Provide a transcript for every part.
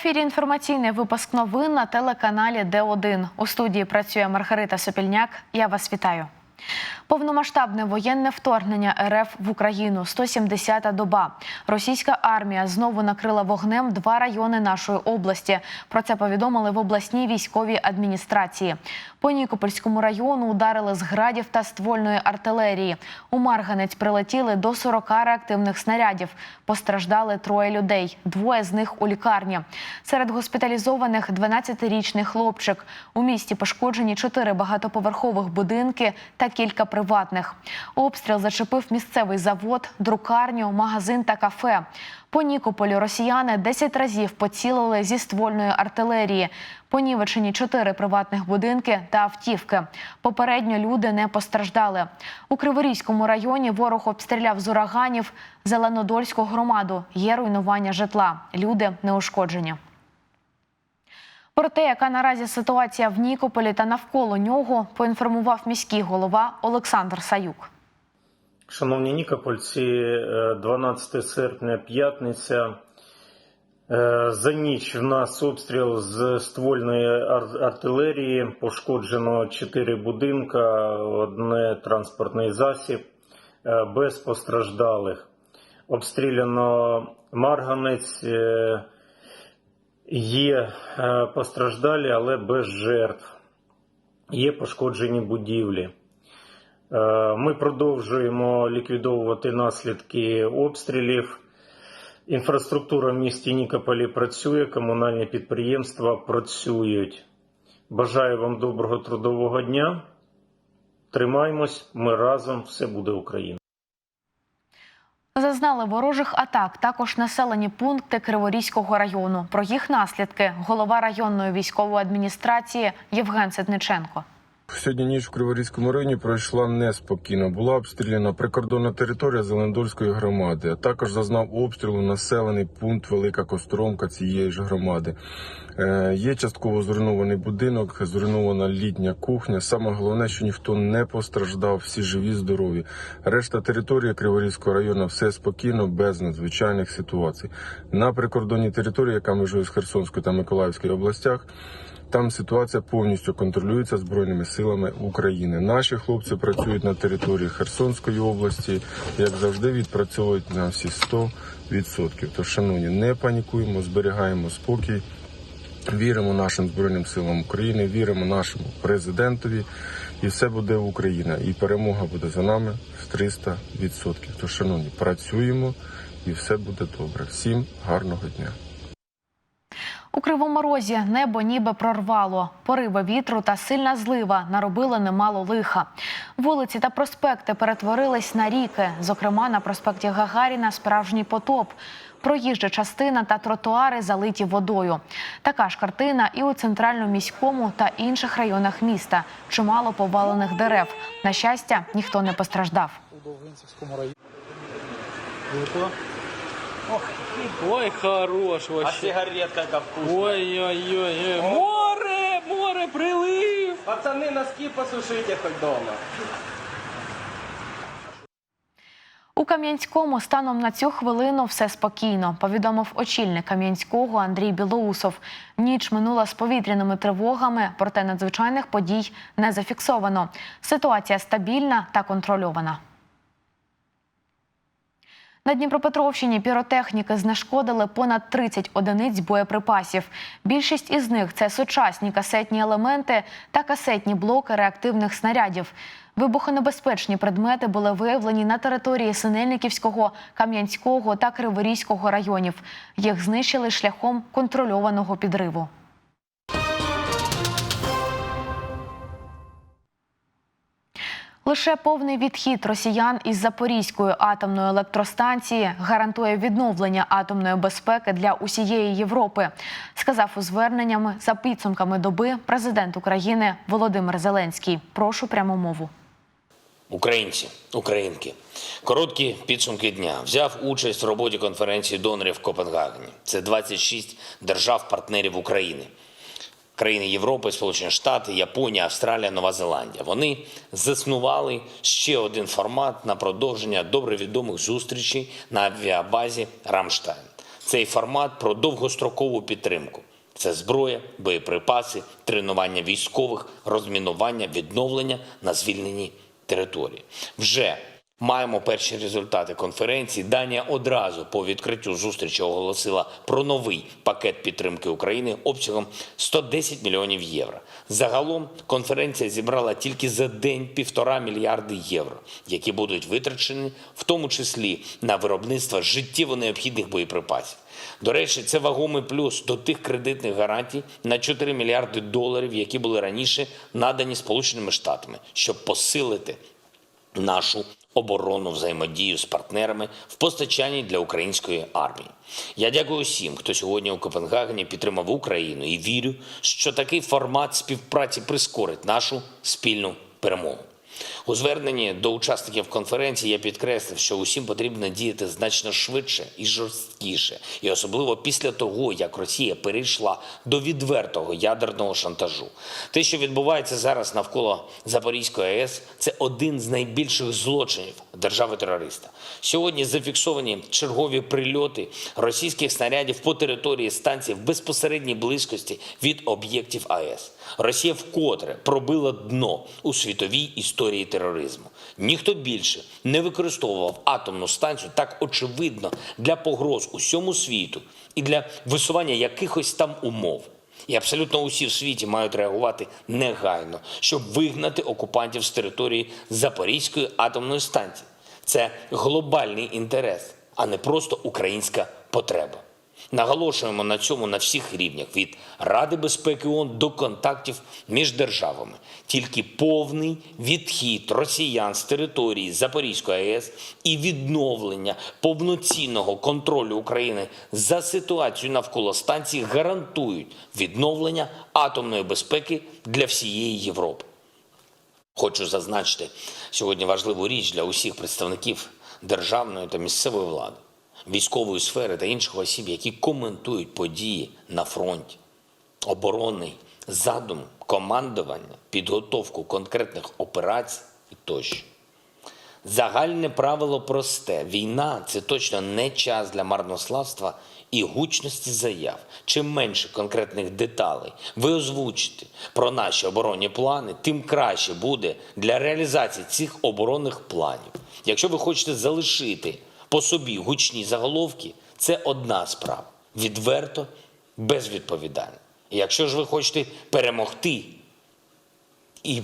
Ефірі інформаційний випуск новин на телеканалі Д1. У студії працює Маргарита Сопільняк. Я вас вітаю. Повномасштабне воєнне вторгнення РФ в Україну 170-та доба. Російська армія знову накрила вогнем два райони нашої області. Про це повідомили в обласній військовій адміністрації. По Нікопольському району ударили з градів та ствольної артилерії. У Марганець прилетіли до 40 реактивних снарядів. Постраждали троє людей. Двоє з них у лікарні. Серед госпіталізованих 12-річний хлопчик. У місті пошкоджені чотири багатоповерхових будинки та кілька приватних. Обстріл зачепив місцевий завод, друкарню, магазин та кафе. По Нікополю росіяни 10 разів поцілили зі ствольної артилерії. Понівечені чотири приватних будинки та автівки. Попередньо люди не постраждали. У Криворізькому районі ворог обстріляв з ураганів Зеленодольську громаду. Є руйнування житла. Люди не ушкоджені. Про те, яка наразі ситуація в Нікополі та навколо нього, поінформував міський голова Олександр Саюк. Шановні нікопольці, е, 12 серпня, п'ятниця. Е, За ніч в нас обстріл з ствольної артилерії. Пошкоджено 4 будинка, одне транспортний засіб, е, без постраждалих. Обстріляно Марганець. Є е, постраждалі, але без жертв. Є пошкоджені будівлі. Е, Ми продовжуємо ліквідовувати наслідки обстрілів. Інфраструктура в місті Нікополі працює, комунальні підприємства працюють. Бажаю вам доброго трудового дня. Тримаймось, ми разом, все буде Україна. Зазнали ворожих атак також населені пункти Криворізького району. Про їх наслідки голова районної військової адміністрації Євген Ситниченко. Сьогодні ніч в Криворізькому районі пройшла неспокійно. Була обстріляна прикордонна територія Зелендольської громади. А також зазнав обстрілу населений пункт Велика Костромка цієї ж громади. Е, є частково зруйнований будинок, зруйнована літня кухня. Саме головне, що ніхто не постраждав, всі живі, здорові. Решта території Криворізького району все спокійно, без надзвичайних ситуацій. На прикордонній території, яка межує з Херсонською та Миколаївською областях. Там ситуація повністю контролюється збройними силами України. Наші хлопці працюють на території Херсонської області, як завжди, відпрацьовують на всі 100%. Тож, шановні, не панікуємо, зберігаємо спокій. Віримо нашим збройним силам України, віримо нашому президентові, і все буде Україна. І перемога буде за нами з 300%. Тож, шановні, працюємо і все буде добре. Всім гарного дня. У Кривому Розі небо ніби прорвало. Пориви вітру та сильна злива наробили немало лиха. Вулиці та проспекти перетворились на ріки. Зокрема, на проспекті Гагаріна справжній потоп. Проїжджа частина та тротуари залиті водою. Така ж картина і у центральному міському та інших районах міста. Чимало повалених дерев. На щастя, ніхто не постраждав. у Довгинцівському районі. Ой, хорош А вообще. сигаретка как вкусная. Ой-ой-ой. Море, море, прилив. Пацаны, носки посушите хоть дома. У Кам'янському станом на цю хвилину все спокійно, повідомив очільник Кам'янського Андрій Білоусов. Ніч минула з повітряними тривогами, проте надзвичайних подій не зафіксовано. Ситуація стабільна та контрольована. На Дніпропетровщині піротехніки знешкодили понад 30 одиниць боєприпасів. Більшість із них це сучасні касетні елементи та касетні блоки реактивних снарядів. Вибухонебезпечні предмети були виявлені на території Синельниківського, Кам'янського та Криворізького районів. Їх знищили шляхом контрольованого підриву. Лише повний відхід росіян із Запорізької атомної електростанції гарантує відновлення атомної безпеки для усієї Європи, сказав у зверненнями за підсумками доби президент України Володимир Зеленський. Прошу пряму мову. Українці, українки, короткі підсумки дня взяв участь в роботі конференції донорів в Копенгагені. Це 26 держав-партнерів України. Країни Європи, Сполучені Штати, Японія, Австралія, Нова Зеландія. Вони заснували ще один формат на продовження добре відомих зустрічей на авіабазі Рамштайн. Цей формат про довгострокову підтримку. Це зброя, боєприпаси, тренування військових, розмінування, відновлення на звільненій території. Вже маємо перші результати конференції. Данія одразу по відкриттю зустрічі оголосила про новий пакет підтримки України обсягом 110 мільйонів євро. Загалом конференція зібрала тільки за день півтора мільярди євро, які будуть витрачені в тому числі на виробництво життєво необхідних боєприпасів. До речі, це вагомий плюс до тих кредитних гарантій на 4 мільярди доларів, які були раніше надані Сполученими Штатами, щоб посилити нашу оборонну взаємодію з партнерами в постачанні для української армії. Я дякую усім, хто сьогодні у Копенгагені підтримав Україну і вірю, що такий формат співпраці прискорить нашу спільну перемогу. У зверненні до учасників конференції я підкреслив, що усім потрібно діяти значно швидше і жорсткіше, і особливо після того, як Росія перейшла до відвертого ядерного шантажу. Те, що відбувається зараз навколо Запорізької АЕС, це один з найбільших злочинів держави-терориста. Сьогодні зафіксовані чергові прильоти російських снарядів по території станції в безпосередній близькості від об'єктів АЕС. Росія вкотре пробила дно у світовій історії тероризму. Ніхто більше не використовував атомну станцію так очевидно для погроз усьому світу і для висування якихось там умов. І абсолютно усі в світі мають реагувати негайно, щоб вигнати окупантів з території Запорізької атомної станції. Це глобальний інтерес, а не просто українська потреба. Наголошуємо на цьому на всіх рівнях від Ради безпеки ООН до контактів між державами. Тільки повний відхід росіян з території Запорізької АЕС і відновлення повноцінного контролю України за ситуацією навколо станції гарантують відновлення атомної безпеки для всієї Європи. Хочу зазначити сьогодні важливу річ для усіх представників державної та місцевої влади, військової сфери та інших осіб, які коментують події на фронті, оборонний задум, командування, підготовку конкретних операцій і тощо. Загальне правило просте: війна це точно не час для марнославства і гучності заяв. Чим менше конкретних деталей ви озвучите про наші оборонні плани, тим краще буде для реалізації цих оборонних планів. Якщо ви хочете залишити по собі гучні заголовки, це одна справа відверто, безвідповідально. Якщо ж ви хочете перемогти і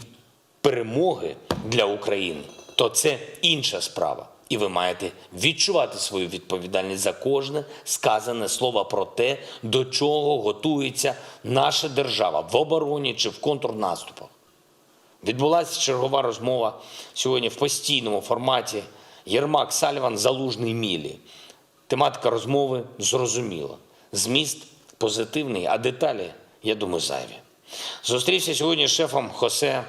перемоги для України, то це інша справа. І ви маєте відчувати свою відповідальність за кожне сказане слово про те, до чого готується наша держава в обороні чи в контрнаступах. Відбулася чергова розмова сьогодні в постійному форматі Єрмак Сальван Залужний Мілі. Тематика розмови зрозуміла. Зміст позитивний, а деталі, я думаю, зайві. Зустрівся сьогодні з шефом Хосе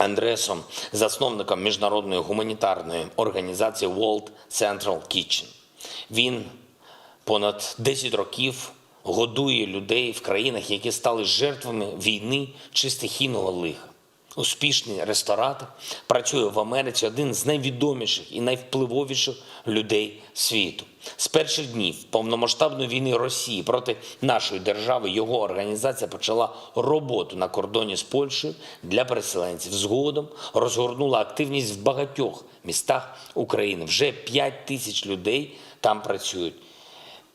Андресом, засновником міжнародної гуманітарної організації World Central Kitchen. Він понад 10 років годує людей в країнах, які стали жертвами війни чи стихійного лиха. Успішний ресторатор працює в Америці один з найвідоміших і найвпливовіших людей світу. З перших днів повномасштабної війни Росії проти нашої держави його організація почала роботу на кордоні з Польщею для переселенців. Згодом розгорнула активність в багатьох містах України. Вже 5 тисяч людей там працюють.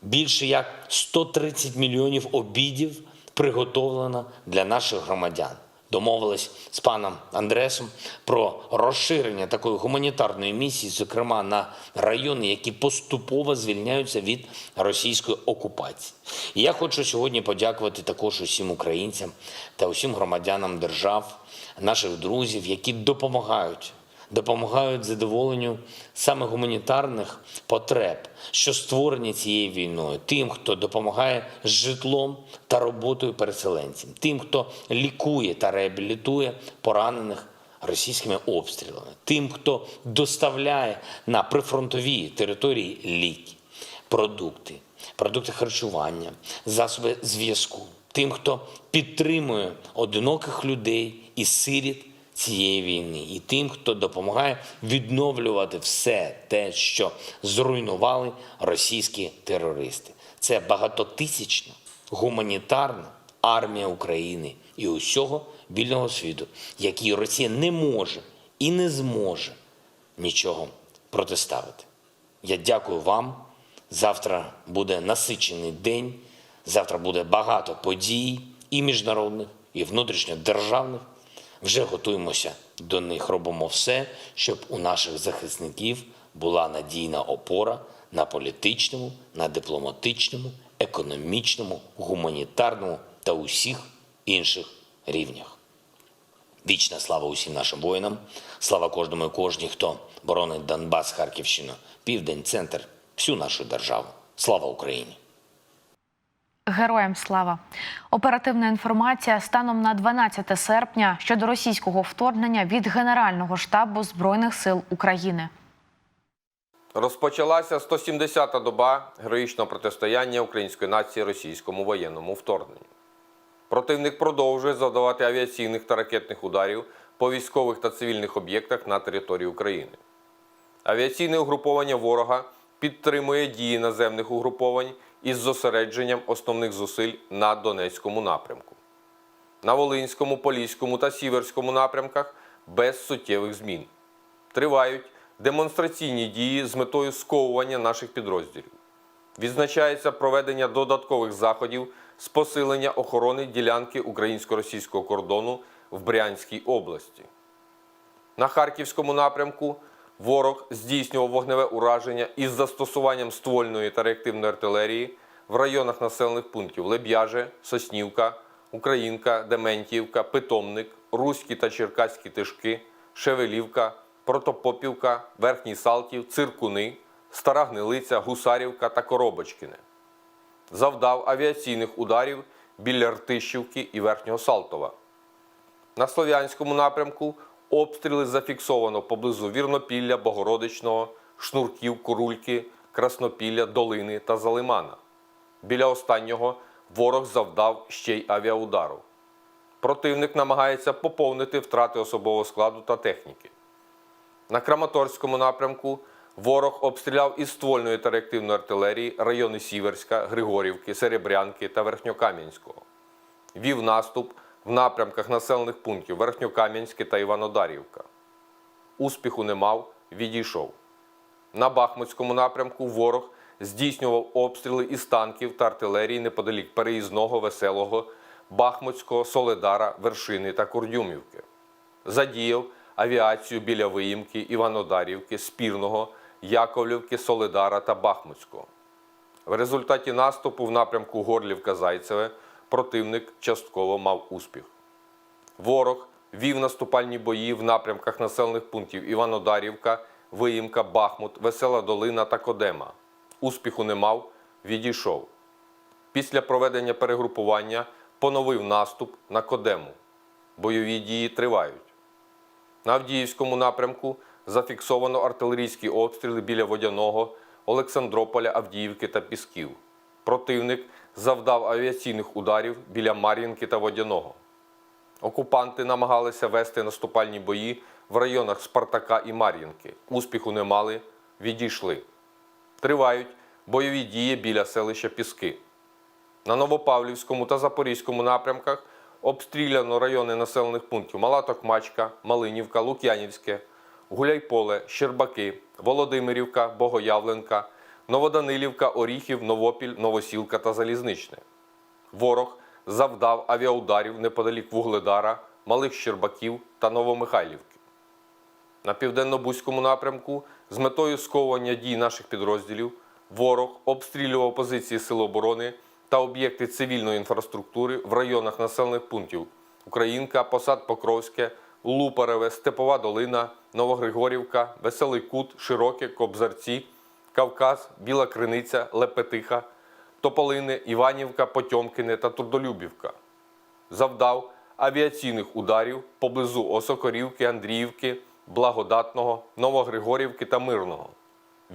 Більше як 130 мільйонів обідів приготовлено для наших громадян. Домовились з паном Андресом про розширення такої гуманітарної місії, зокрема на райони, які поступово звільняються від російської окупації. І я хочу сьогодні подякувати також усім українцям та усім громадянам держав, наших друзів, які допомагають допомагають задоволенню саме гуманітарних потреб, що створені цією війною, тим, хто допомагає з житлом та роботою переселенцям, тим, хто лікує та реабілітує поранених російськими обстрілами, тим, хто доставляє на прифронтові території ліки, продукти, продукти харчування, засоби зв'язку, тим, хто підтримує одиноких людей і сиріт цієї війни, і тим, хто допомагає відновлювати все те, що зруйнували російські терористи. це багатотисячна гуманітарна армія України і усього вільного світу, якій Росія не може і не зможе нічого протиставити. Я дякую вам. Завтра буде насичений день. Завтра буде багато подій і міжнародних, і внутрішньодержавних. Вже готуємося до них. Робимо все, щоб у наших захисників була надійна опора на політичному, на дипломатичному, економічному, гуманітарному та усіх інших рівнях. Вічна слава усім нашим воїнам, слава кожному і кожній, хто боронить Донбас, Харківщину, Південь, Центр, всю нашу державу. Слава Україні! Героям слава! Оперативна інформація станом на 12 серпня щодо російського вторгнення від Генерального штабу Збройних сил України. Розпочалася 170-та доба героїчного протистояння української нації російському воєнному вторгненню. Противник продовжує завдавати авіаційних та ракетних ударів по військових та цивільних об'єктах на території України. Авіаційне угруповання ворога підтримує дії наземних угруповань із зосередженням основних зусиль на Донецькому напрямку. На Волинському, Поліському та Сіверському напрямках без суттєвих змін. Тривають демонстраційні дії з метою сковування наших підрозділів. Відзначається проведення додаткових заходів з посилення охорони ділянки українсько-російського кордону в Брянській області. На Харківському напрямку ворог здійснював вогневе ураження із застосуванням ствольної та реактивної артилерії в районах населених пунктів Леб'яже, Соснівка, Українка, Дементіївка, Питомник, Руські та Черкаські Тишки, Шевелівка, Протопопівка, Верхній Салтів, Циркуни, Стара Гнилиця, Гусарівка та Коробочкине. Завдав авіаційних ударів біля Ртищівки і Верхнього Салтова. На Слов'янському напрямку обстріли зафіксовано поблизу Вірнопілля, Богородичного, Шнурків, Курульки, Краснопілля, Долини та Залимана. Біля останнього ворог завдав ще й авіаудару. Противник намагається поповнити втрати особового складу та техніки. На Краматорському напрямку ворог обстріляв із ствольної та реактивної артилерії райони Сіверська, Григорівки, Серебрянки та Верхньокам'янського. Вів наступ в напрямках населених пунктів Верхньокам'янське та Іванодарівка. Успіху не мав, відійшов. На Бахмутському напрямку ворог здійснював обстріли із танків та артилерії неподалік переїзного, веселого, Бахмутського, Соледара, Вершини та Курдюмівки. Задіяв авіацію біля Виїмки, Іванодарівки, Спірного, Яковлівки, Соледара та Бахмутського. В результаті наступу в напрямку Горлівка-Зайцеве противник частково мав успіх. Ворог вів наступальні бої в напрямках населених пунктів Іванодарівка, Виїмка, Бахмут, Весела Долина та Кодема. Успіху не мав, відійшов. Після проведення перегрупування поновив наступ на Кодему. Бойові дії тривають. На Авдіївському напрямку зафіксовано артилерійські обстріли біля Водяного, Олександрополя, Авдіївки та Пісків. Противник завдав авіаційних ударів біля Мар'їнки та Водяного. Окупанти намагалися вести наступальні бої в районах Спартака і Мар'їнки. Успіху не мали, відійшли. Тривають бойові дії біля селища Піски. На Новопавлівському та Запорізькому напрямках обстріляно райони населених пунктів Мала Токмачка, Малинівка, Лук'янівське, Гуляйполе, Щербаки, Володимирівка, Богоявленка, Новоданилівка, Оріхів, Новопіль, Новосілка та Залізничне. Ворог завдав авіаударів неподалік Вугледара, Малих Щербаків та Новомихайлівки. На південно-бузькому напрямку з метою сковування дій наших підрозділів ворог обстрілював позиції Сил оборони та об'єкти цивільної інфраструктури в районах населених пунктів Українка, Посад Покровське, Лупареве, Степова Долина, Новогригорівка, Веселий Кут, Широке, Кобзарці, Кавказ, Біла Криниця, Лепетиха, Тополине, Іванівка, Потьомкине та Трудолюбівка. Завдав авіаційних ударів поблизу Осокорівки, Андріївки, Благодатного, Новогригорівки та Мирного.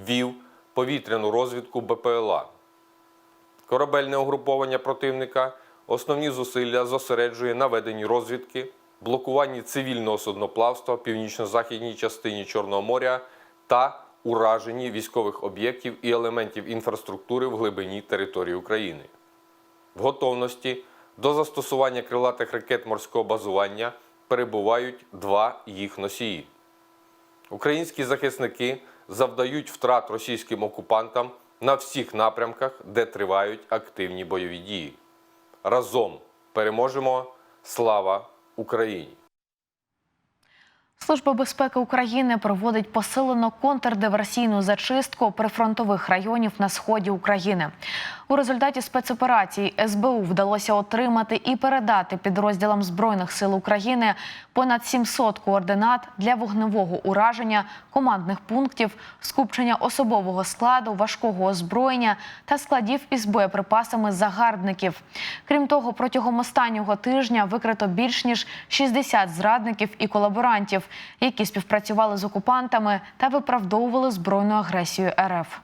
Вів повітряну розвідку БПЛА. Корабельне угруповання противника основні зусилля зосереджує на веденні розвідки, блокуванні цивільного судноплавства в північно-західній частині Чорного моря та ураженні військових об'єктів і елементів інфраструктури в глибині території України. В готовності до застосування крилатих ракет морського базування перебувають два їх носії. Українські захисники завдають втрат російським окупантам на всіх напрямках, де тривають активні бойові дії. Разом переможемо! Слава Україні! Служба безпеки України проводить посилену контрдиверсійну зачистку прифронтових районів на сході України. У результаті спецоперації СБУ вдалося отримати і передати підрозділам збройних сил України понад 700 координат для вогневого ураження командних пунктів, скупчення особового складу, важкого озброєння та складів із боєприпасами загарбників. Крім того, протягом останнього тижня викрито більш ніж 60 зрадників і колаборантів, які співпрацювали з окупантами та виправдовували збройну агресію РФ.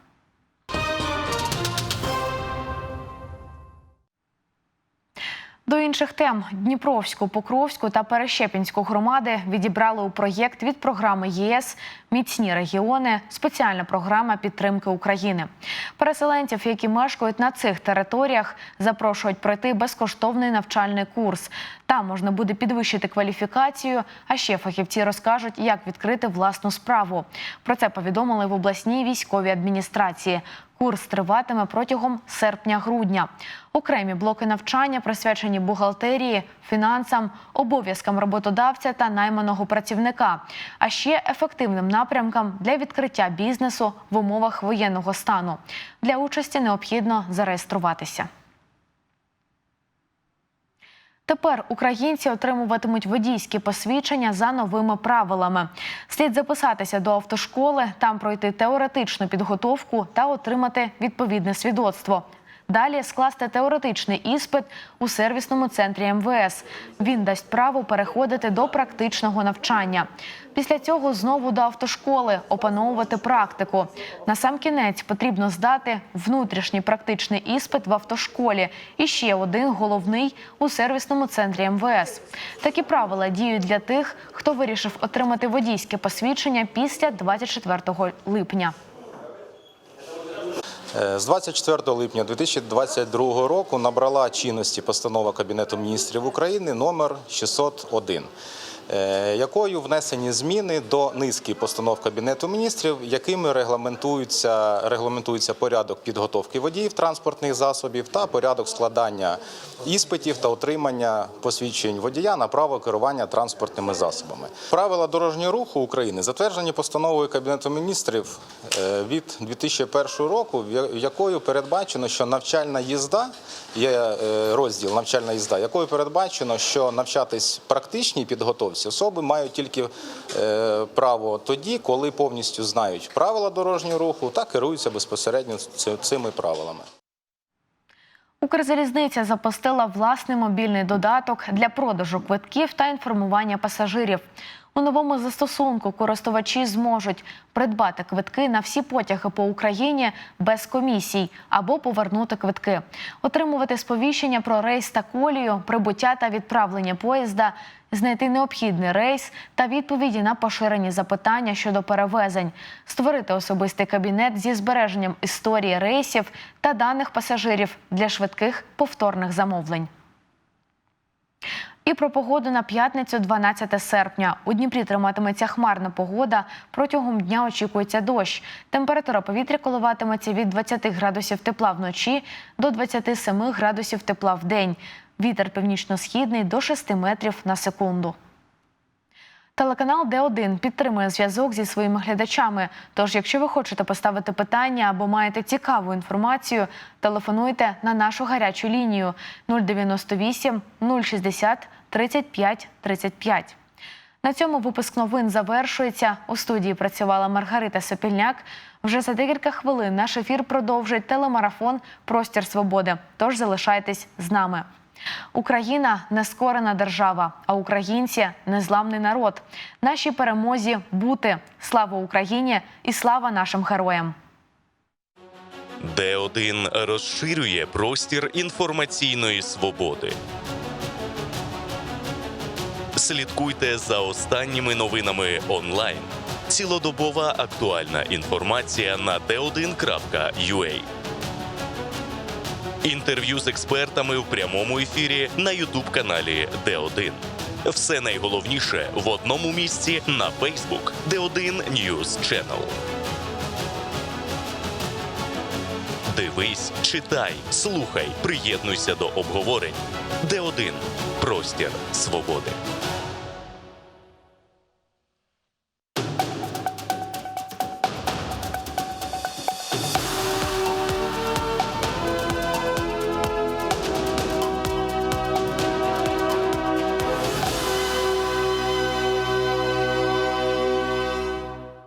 До інших тем Дніпровську, Покровську та Перещепінську громади відібрали у проєкт від програми ЄС Міцні регіони. Спеціальна програма підтримки України. Переселенців, які мешкають на цих територіях, запрошують пройти безкоштовний навчальний курс. Там можна буде підвищити кваліфікацію. А ще фахівці розкажуть, як відкрити власну справу. Про це повідомили в обласній військовій адміністрації. Курс триватиме протягом серпня-грудня. Окремі блоки навчання присвячені бухгалтерії, фінансам, обов'язкам роботодавця та найманого працівника, а ще ефективним напрямкам для відкриття бізнесу в умовах воєнного стану. Для участі необхідно зареєструватися. Тепер українці отримуватимуть водійські посвідчення за новими правилами. Слід записатися до автошколи, там пройти теоретичну підготовку та отримати відповідне свідоцтво. Далі скласти теоретичний іспит у сервісному центрі МВС. Він дасть право переходити до практичного навчання. Після цього знову до автошколи опановувати практику. На сам кінець потрібно здати внутрішній практичний іспит в автошколі і ще один головний у сервісному центрі МВС. Такі правила діють для тих, хто вирішив отримати водійське посвідчення після 24 липня. Е, З 24 липня 2022 року набрала чинності постанова Кабінету міністрів України номер 601, е, якою внесені зміни до низки постанов Кабінету міністрів, якими регламентується, регламентується порядок підготовки водіїв транспортних засобів та порядок складання іспитів та отримання посвідчень водія на право керування транспортними засобами. Правила дорожнього руху України затверджені постановою Кабінету міністрів е, від 2001 року, якою передбачено, що навчальна їзда є е, розділ навчальна їзда, якою передбачено, що навчатись практичній підготовці особи мають тільки е, право тоді, коли повністю знають правила дорожнього руху та керуються безпосередньо цими правилами. Укрзалізниця запустила власний мобільний додаток для продажу квитків та інформування пасажирів. У новому застосунку користувачі зможуть придбати квитки на всі потяги по Україні без комісій або повернути квитки, отримувати сповіщення про рейс та колію, прибуття та відправлення поїзда, знайти необхідний рейс та відповіді на поширені запитання щодо перевезень, створити особистий кабінет зі збереженням історії рейсів та даних пасажирів для швидких повторних замовлень. І про погоду на п'ятницю, 12 серпня. У Дніпрі триматиметься хмарна погода. Протягом дня очікується дощ. Температура повітря коливатиметься від 20 градусів тепла вночі до 27 градусів тепла в день. Вітер північно-східний до 6 метрів на секунду. Телеканал Д1 підтримує зв'язок зі своїми глядачами. Тож, якщо ви хочете поставити питання або маєте цікаву інформацію, телефонуйте на нашу гарячу лінію 098 060 35 35. На цьому випуск новин завершується. У студії працювала Маргарита Сопільняк. Вже за декілька хвилин наш ефір продовжить телемарафон Простір свободи. Тож залишайтесь з нами. Україна нескорена держава, а українці незламний народ. Нашій перемозі бути. Слава Україні і слава нашим героям! Д1 розширює простір інформаційної свободи. Слідкуйте за останніми новинами онлайн, Цілодобова актуальна інформація на d1.ua. Інтерв'ю з експертами в прямому ефірі на Ютуб-каналі Д1. Все найголовніше в одному місці на Facebook Д1 News Channel. Дивись, читай, слухай, приєднуйся до обговорень. Д1 простір свободи.